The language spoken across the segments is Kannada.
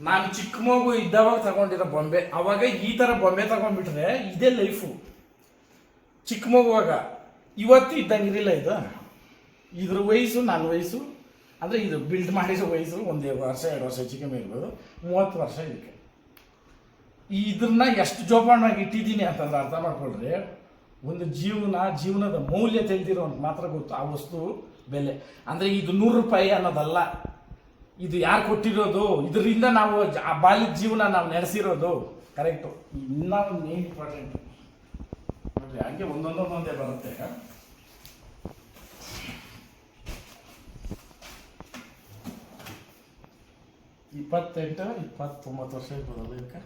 ನಾನು ಚಿಕ್ಕ ಮಗು ಇದ್ದಾವಾಗ ತಗೊಂಡಿರೋ ಬೊಂಬೆ, ಅವಾಗ ಈ ಥರ ಬೊಂಬೆ ತಗೊಂಡ್ಬಿಟ್ರೆ ಇದೇ ಲೈಫು ಚಿಕ್ಕ ಮಗುವಾಗ ಇವತ್ತು ಇದ್ದಂಗಿರಲಿಲ್ಲ ಇದು. ಇದ್ರ ವಯಸ್ಸು, ನನ್ನ ವಯಸ್ಸು. ಅಂದರೆ ಇದು ಬಿಲ್ಡ್ ಮಾಡಿದ ವಯಸ್ಸು, ಒಂದೇ ವರ್ಷ, ಎರಡು ವರ್ಷ ಹೆಚ್ಚಿಗೆ ಇರ್ಬೋದು. ಮೂವತ್ತು ವರ್ಷ ಇದಕ್ಕೆ. ಇದನ್ನ ಎಷ್ಟು ಜೋಪಾನವಾಗಿ ಇಟ್ಟಿದ್ದೀನಿ ಅಂತಂದ್ರೆ ಅರ್ಥ ಮಾಡ್ಕೊಳ್ರಿ. ಒಂದು ಜೀವನ, ಜೀವನದ ಮೌಲ್ಯ ತಿಳಿದಿರೋ ಮಾತ್ರ ಗೊತ್ತು. ಆ ವಸ್ತು ಬೆಲೆ. ಅಂದರೆ ಇದು ನೂರು ರೂಪಾಯಿ ಅನ್ನೋದಲ್ಲ. ಇದು ಯಾರು ಕೊಟ್ಟಿರೋದು? ಇದರಿಂದ ನಾವು ಆ ಬಾಲ್ಯದ ಜೀವನ ನಾವು ನಡೆಸಿರೋದು. ಕರೆಕ್ಟು ಇನ್ನೂ ಒಂದು ಮೇನ್ ಇಂಪಾರ್ಟೆಂಟ್ ನೋಡ್ರಿ ಹಾಗೆ ಒಂದೊಂದೊಂದೊಂದೇ ಬರುತ್ತೆ. ಇಪ್ಪತ್ತೆಂಟು ಇಪ್ಪತ್ತೊಂಬತ್ತು ವರ್ಷ ಇರ್ಬೋದಲ್ಲ ಇದಕ್ಕೆ?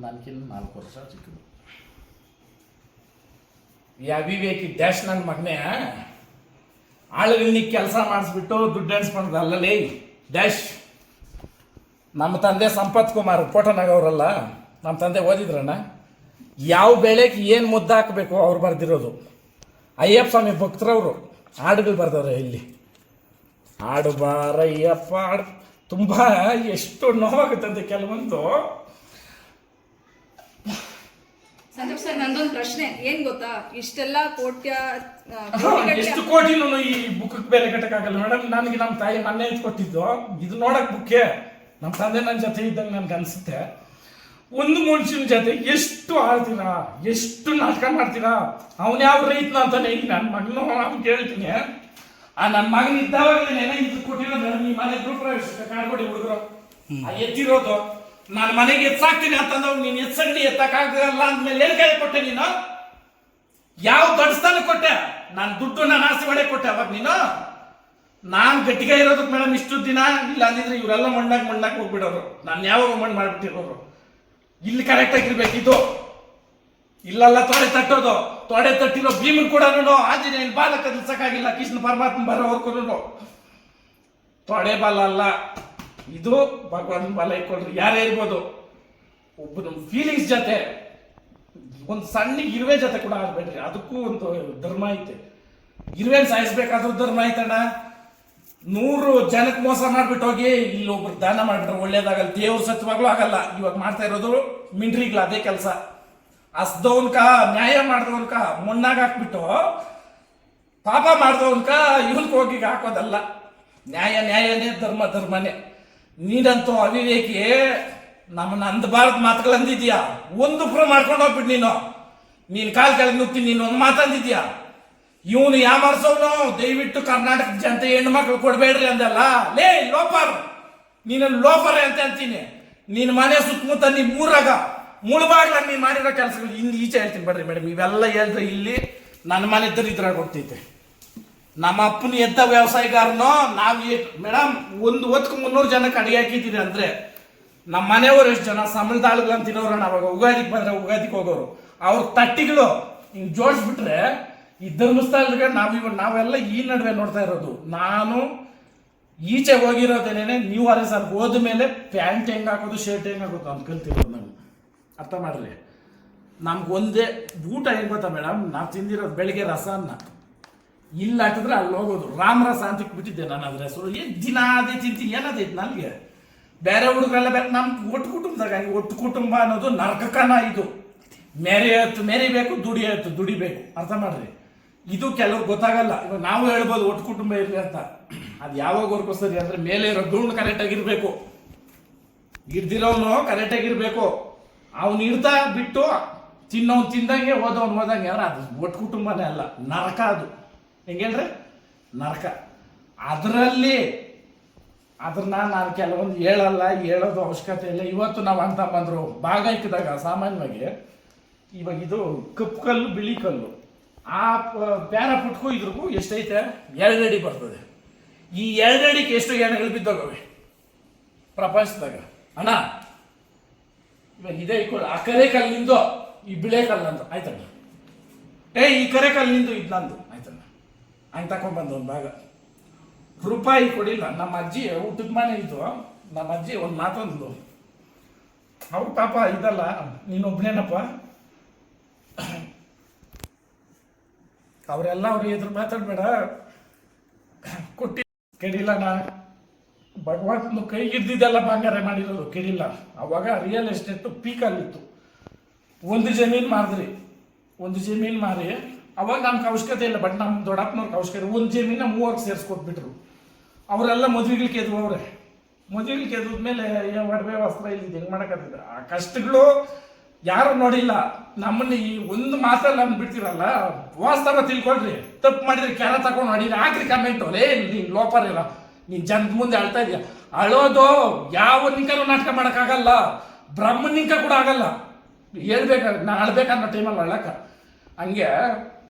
ನನಗಿನ್ನ ನಾಲ್ಕು ವರ್ಷ ಚಿಕ್ಕದು. ಈ ಅವಿವೇಕಿ ಡ್ಯಾಶ್ ನನ್ನ ಮಗನೇ ಆಳುಗಳನ್ನ ಕೆಲಸ ಮಾಡಿಸ್ಬಿಟ್ಟು ದುಡ್ಡು ಎಣಿಸ್ಕೊಂಡ್ರೆ ಅಲ್ಲಲ್ಲಿ. ಡ್ಯಾಶ್. ನಮ್ಮ ತಂದೆ ಸಂಪತ್ ಕುಮಾರ್ ಫೋಟೋನಾಗವ್ರಲ್ಲ ನಮ್ಮ ತಂದೆ ಓದಿದ್ರಣ್ಣ. ಯಾವ ಬೆಳೆಗೆ ಏನು ಮುದ್ದೆ ಹಾಕಬೇಕು ಅವ್ರು ಬರೆದಿರೋದು. ಅಯ್ಯಪ್ಪ ಸ್ವಾಮಿ ಭಕ್ತರವರು ಹಾಡುಗಳು ಬರ್ದವ್ರೆ ಇಲ್ಲಿ. ಹಾಡು ಬಾರಯ್ಯಪ್ಪ, ಹಾಡು. ತುಂಬ ಎಷ್ಟು ನೋವಾಗುತ್ತಂತೆ ಕೆಲವೊಂದು. ಸಂದೀಪ್ ಸರ್ ನಂದೊಂದು ಪ್ರಶ್ನೆ. ಏನ್ ಗೊತ್ತಾ? ಇಷ್ಟೆಲ್ಲ ಕೋಟ್ಯ ಎಷ್ಟು ಕೋಟಿ ಕೋಟಿನೂ ಈ ಬುಕ್ ಬೇರೆ ಕಟ್ಟಕ್ಕಾಗಲ್ಲ. ಮೇಡಮ್ ನನಗೆ ನಮ್ಮ ತಾಯಿ ಮೊನ್ನೆ ಕೊಟ್ಟಿದ್ದು ಇದು ನೋಡಕ್ ಬುಕ್ಕೆ. ನಮ್ಮ ತಂದೆ ನನ್ನ ಜೊತೆ ಇದ್ದಂಗೆ ನನ್ಗೆ ಅನ್ಸುತ್ತೆ. ಒಂದು ಮನುಷ್ಯನ ಜೊತೆ ಎಷ್ಟು ಆಡ್ತೀರಾ ಎಷ್ಟು ನಾಟಕ ಮಾಡ್ತೀರಾ? ಅವನ ಯಾವ ರೈತನ ಅಂತಾನೆ ಈಗ ನನ್ನ ಮಗನು ಅವ್ನು ಕೇಳ್ತೀನಿ. ಆ ನನ್ನ ಮಗನ ಇದ್ದಾವಾಗಲೇ ಇದು ಕೊಟ್ಟಿರೋದು. ಈ ಮನೆ ಗೃಹ ಪ್ರವೇಶ ಕಾಡ್ಕೊಡಿ ಹುಡುಗರು. ಎತ್ತಿರೋದು. ನಾನು ಮನೆಗೆ ಎತ್ತಾಕ್ತೀನಿ ಅಂತಂದವ್ ನೀನು ಎತ್ಸಂಗಡಿ ಎತ್ತಕ್ಕಾಗಲ್ಲ ಅಂದ್ಮೇಲೆ ಏನು ಕೈ ಕೊಟ್ಟೆ ನೀನು? ಯಾವ ದೊಡ್ಡಸ್ಥಾನ ಕೊಟ್ಟೆ? ನಾನು ದುಡ್ಡು ನಾನು ಆಸೆ ಒಡೆ ಕೊಟ್ಟೆ ಅವಾಗ ನೀನು? ನಾನು ಗಟ್ಟಿಗೆ ಇರೋದಕ್ಕೆ ಮೇಡಮ್ ಇಷ್ಟು ದಿನ ಇಲ್ಲ ಅಂದಿದ್ರೆ ಇವರೆಲ್ಲ ಮಣ್ಣಾಗ ಮಣ್ಣಾಗ ಹೋಗ್ಬಿಡೋರು. ನಾನು ಯಾವಾಗ ಮಣ್ಣು ಮಾಡ್ಬಿಟ್ಟಿರೋರು? ಇಲ್ಲಿ ಕರೆಕ್ಟ್ ಇದು. ಇಲ್ಲಲ್ಲ ತೊಡೆ ತಟ್ಟೋದು. ತೊಡೆ ತಟ್ಟಿರೋ ಭೀಮನ್ ಕೂಡ ಆಂಜನೇಯನ್ ಬಾಲ ಕದಲ್ಸಕ್ಕಾಗಿಲ್ಲ, ಕೃಷ್ಣ ಪರಮಾತ್ಮ ಬರೋವರ್ಗೂ ತೊಡೆ ಬಾಲ ಅಲ್ಲ. ಇದು ಭಗವಾನ್ ಬಲೈ ಇಟ್ಕೊಂಡ್ರೆ. ಯಾರೇ ಇರ್ಬೋದು, ಒಬ್ಬನ ಫೀಲಿಂಗ್ಸ್ ಜೊತೆ, ಒಂದು ಸಣ್ಣ ಇರುವೆ ಜೊತೆ ಕೂಡ ಆಗ್ಬೇಡ್ರಿ. ಅದಕ್ಕೂ ಒಂದು ಧರ್ಮ ಐತೆ. ಇರುವೆನ್ ಸಾಯಿಸ್ಬೇಕಾದ್ರೂ ಧರ್ಮ ಐತಣ್ಣ. ನೂರು ಜನಕ್ಕೆ ಮೋಸ ಮಾಡ್ಬಿಟ್ಟು ಹೋಗಿ, ಇಲ್ಲಿ ಒಬ್ರು ದಾನ ಮಾಡ್ಬಿಟ್ರೆ ಒಳ್ಳೇದಾಗಲ್ಲ. ದೇವ್ರ ಸತ್ವಾಗ್ಲೂ ಆಗಲ್ಲ. ಇವಾಗ ಮಾಡ್ತಾ ಇರೋದು ಮಿಂಡ್ರಿಗ್ಲ ಅದೇ ಕೆಲಸ. ಹಸ್ದವನ್ಕ ನ್ಯಾಯ ಮಾಡಿದವನ್ಕ ಮಣ್ಣಾಗ ಹಾಕ್ಬಿಟ್ಟು, ಪಾಪ ಮಾಡಿದವನ್ಕ ಇವನ್ಕ ಹೋಗಿ ಹಾಕೋದಲ್ಲ. ನ್ಯಾಯ, ನ್ಯಾಯನೇ ಧರ್ಮ, ಧರ್ಮನೇ. ನೀನಂತೂ ಅವಿವೇಕಿ ನಮ್ಮನ್ನ ಅಂದಬಾರ್ದು ಮಾತುಗಳು ಅಂದಿದ್ಯಾ ಒಂದು ಪ್ರ ಮಾಡ್ಕೊಂಡು ಹೋಗ್ಬಿಟ್ಟು ನೀನು. ನೀನ್ ಕಾಲ್ ಕೆಳಗೆ ನುಗ್ತಿ ನೀನು ಒಂದು ಮಾತಂದಿದ್ಯಾ ಇವನು ಯಾಮಾರ್ಸೋನು ದಯವಿಟ್ಟು ಕರ್ನಾಟಕ ಜನತೆ ಹೆಣ್ಣು ಮಕ್ಳು ಕೊಡಬೇಡ್ರಿ ಅಂದಲ್ಲ. ಲೇ, ಲೋಪರ್. ನೀನು ಲೋಪರ್ ಅಂತ ಅಂತೀನಿ. ನಿನ್ನ ಮನೆ ಸುತ್ತಮುತ್ತ ನೀ ಮೂರಾಗ ಮುಳುಬಾಗ್ಲ ನೀನ್ ಮಾಡಿರೋ ಕೆಲಸಗಳು ಇಲ್ಲಿ ಈಚೆ ಹೇಳ್ತೀನಿ ಬಿಡ್ರಿ ಮೇಡಮ್. ಇವೆಲ್ಲ ಹೇಳಿದ್ರೆ ಇಲ್ಲಿ ನನ್ನ ಮನೆ ದರಿದ್ರಾಗ ಹೋಗ್ತೈತೆ. ನಮ್ಮ ಅಪ್ಪನ ಎದ್ದ ವ್ಯವಸಾಯಗಾರನೋ, ನಾವು ಮೇಡಮ್ ಒಂದು ಹೊತ್ಕು ಮುನ್ನೂರು ಜನಕ್ಕೆ ಅಡುಗೆ ಹಾಕಿದ್ದೀರಿ ಅಂದ್ರೆ ನಮ್ಮ ಮನೆಯವರು ಎಷ್ಟು ಜನ? ಸಂಬಳದಾಳುಗಳು ಅಂತ ತಿನ್ನೋರು ಅವಾಗ ಉಗಾದಿಗೆ ಬಂದ್ರೆ ಉಗಾದಿಗೆ ಹೋಗೋರು. ಅವ್ರ ತಟ್ಟಿಗಳು ಹಿಂಗ್ ಜೋಡಿಸ್ಬಿಟ್ರೆ ಈ ಧರ್ಮಸ್ಥಳಕ್ಕೆ ನಾವು ಇವಾಗ ನಾವೆಲ್ಲ ಈ ನಡುವೆ ನೋಡ್ತಾ ಇರೋದು. ನಾನು ಈಚೆ ಹೋಗಿರೋದೇನೇನೆ, ನೀವು ಅರೆ ಸರ್ ಹೋದ ಮೇಲೆ ಪ್ಯಾಂಟ್ ಹೆಂಗ್ ಹಾಕೋದು, ಶರ್ಟ್ ಹೆಂಗ್ ಹಾಕೋದು ಅಂತ ಕಲ್ತಿರೋದು ನಾನು ಅರ್ಥ ಮಾಡ್ರಿ? ನಮ್ಗೆ ಒಂದೇ ಊಟ ಹೆಂಗೆ ಗೊತ್ತಾ ಮೇಡಮ್ ನಾವು ತಿಂದಿರೋದು ಬೆಳಿಗ್ಗೆ ರಸನ್ನ. ಇಲ್ಲ ಹಾಕಿದ್ರೆ ಅಲ್ಲಿ ಹೋಗೋದು. ರಾಮರಸ ಅಂತ ಬಿಟ್ಟಿದ್ದೆ ನಾನು ಅದ್ರ ಹೆಸರು. ಏನ್ ದಿನ ಅದೇ ತಿಂತೀನಿ ಏನದೈತೆ ನನಗೆ? ಬೇರೆ ಹುಡುಗರೆಲ್ಲ ಬೇರೆ ನಮ್ಮ ಒಟ್ಟು ಕುಟುಂಬದಾಗ ಒಟ್ಟು ಕುಟುಂಬ ಅನ್ನೋದು ನರಕಕನ ಇದು. ಮೆರೆಯತ್ತು, ಮೆರಿಬೇಕು, ದುಡಿಯತ್ತು, ದುಡಿಬೇಕು. ಅರ್ಥ ಮಾಡ್ರಿ? ಇದು ಕೆಲವ್ರು ಗೊತ್ತಾಗಲ್ಲ. ಇವಾಗ ನಾವು ಹೇಳ್ಬೋದು ಒಟ್ಟು ಕುಟುಂಬ ಇರಲಿ ಅಂತ. ಅದು ಯಾವಾಗವರೆಗೂ ಸರಿ ಅಂದ್ರೆ ಮೇಲೆ ಇರೋ ಧೂಳು ಹಿಡ್ದಿರೋನು ಕರೆಕ್ಟ್ ಆಗಿರ್ಬೇಕು ಅವ್ನು ಇರ್ತಾ ಬಿಟ್ಟು ತಿನ್ನೋನ್ ತಿಂದಂಗೆ ಹೋದವ್ನು ಹೋದಂಗೆ ಅಂದ್ರೆ ಅದು ಒಟ್ಟು ಕುಟುಂಬನೇ ಅಲ್ಲ. ನರಕ ಅದು. ಹೆಂಗೇಳ್ರಿ ನರಕ. ಅದರಲ್ಲಿ ಅದನ್ನ ನಾನು ಕೆಲವೊಂದು ಹೇಳಲ್ಲ, ಹೇಳೋದು ಅವಶ್ಯಕತೆ ಇಲ್ಲ. ಇವತ್ತು ನಾವು ಅಂತ ಬಂದ್ರು, ಭಾಗ ಇಕ್ಕಿದಾಗ ಸಾಮಾನ್ಯವಾಗಿ ಇವಾಗ ಇದು ಕಪ್ಪು ಕಲ್ಲು, ಬಿಳಿ ಕಲ್ಲು. ಆ ಪ- ಪ್ಯಾರ ಪುಟ್ಕು ಇದ್ರಿಗೂ ಎಷ್ಟೈತೆ? ಎರಡು ಬರ್ತದೆ. ಈ ಎರಡು ಅಡಿಗೆ ಎಷ್ಟು ಎಣ್ಣೆಗಳು ಬಿದ್ದೋಗವೆ? ಪ್ರಪಂಚದಾಗ. ಅಣ್ಣ, ಇವಾಗ ಇದೇ ಇಟ್ಕೊಳ್ಳಿ ಆ ಕರೆ ಕಲ್ಲಿಂದು ಈ ಬಿಳೆ ಕಲ್ಲಂದು. ಆಯ್ತಣ್ಣ? ಏ, ಈ ಕರೆ ಕಲ್ಲಿಂದು ಇದು ನಂದು. ಆಯ್ತಣ್ಣ? ಹಂಗೆ ತಗೊಂಡ್ಬಂದು ಒಂದು ಭಾಗ ರೂಪಾಯಿ ಕೊಡಿಲ್ಲ, ನಮ್ಮ ಅಜ್ಜಿ ಊಟದ ಮನೆ ಇದ್ದು ನಮ್ಮ ಅಜ್ಜಿ ಒಂದು ಮಾತೊಂದು ಅವ್ರು ಪಾಪ ಇದಲ್ಲ, ನೀನೊಬ್ನೇನಪ್ಪ? ಅವರೆಲ್ಲ ಅವ್ರ ಎದುರು ಮಾತಾಡ್ಬೇಡ. ಕೊಟ್ಟಿ ನಾ. ಭಗವಂತನ ಕೈಗಿದ್ದಿದ್ದೆಲ್ಲ ಬಂಗಾರ ಮಾಡಿರೋದು ಕೆಡಿಲ್ಲ ಅವಾಗ ರಿಯಲ್ ಎಸ್ಟೇಟ್ ಪೀಕಲ್ಲಿತ್ತು. ಒಂದು ಜಮೀನು ಮಾರಿದ್ರಿ, ಒಂದು ಜಮೀನು ಮಾರಿ ಅವಾಗ ನಮ್ಗೆ ಅವಶ್ಯಕತೆ ಇಲ್ಲ ಬಟ್ ನಮ್ಮ ದೊಡ್ಡಪ್ಪನವ್ರಿಗೆ ಅವಶ್ಯಕತೆ ಒಂದು ಜಮೀನ ಮೂವರ್ಗೆ ಸೇರಿಸ್ಕೊಟ್ಬಿಟ್ರು. ಅವರೆಲ್ಲ ಮದುವೆಗಳು ಕೆದ್ವು ಅವ್ರೆ ಮದುವೆಗಳು ಮೇಲೆ ಒಡವೆ ವಸ್ತ್ರ ಇಲ್ಲಿ ಹೆಂಗೆ ಮಾಡಕತ್ತಿದ್ರು? ಆ ಕಷ್ಟಗಳು ಯಾರು ನೋಡಿಲ್ಲ. ನಮ್ಮನ್ನ ಈ ಒಂದು ಮಾತಲ್ಲಿ ನಮ್ಗೆ ಬಿಡ್ತಿರಲ್ಲ. ವಾಸ್ತವ ತಿಳ್ಕೊಳ್ರಿ. ತಪ್ಪು ಮಾಡಿದ್ರೆ ಕ್ಯಾರ ತಗೊಂಡು ನೋಡಿ ಹಾಕ್ರಿ ಕಮೆಂಟ್ ಲೇ ನೀನು ಲೋಪರ್ ಇಲ್ಲ. ನೀನ್ ಜನದ ಮುಂದೆ ಅಳ್ತಾ ಇದೀಯ? ಅಳೋದು ಯಾವ ನಿಂಕನೂ ನಾಟಕ ಮಾಡೋಕ್ಕಾಗಲ್ಲ. ಬ್ರಹ್ಮನಿಂಕ ಕೂಡ ಆಗಲ್ಲ. ಹೇಳ್ಬೇಕಾದ್ರೆ ನಾ ಅಳ್ಬೇಕನ್ನೋ ಟೈಮಲ್ಲಿ ಅಳಕ ಹಂಗೆ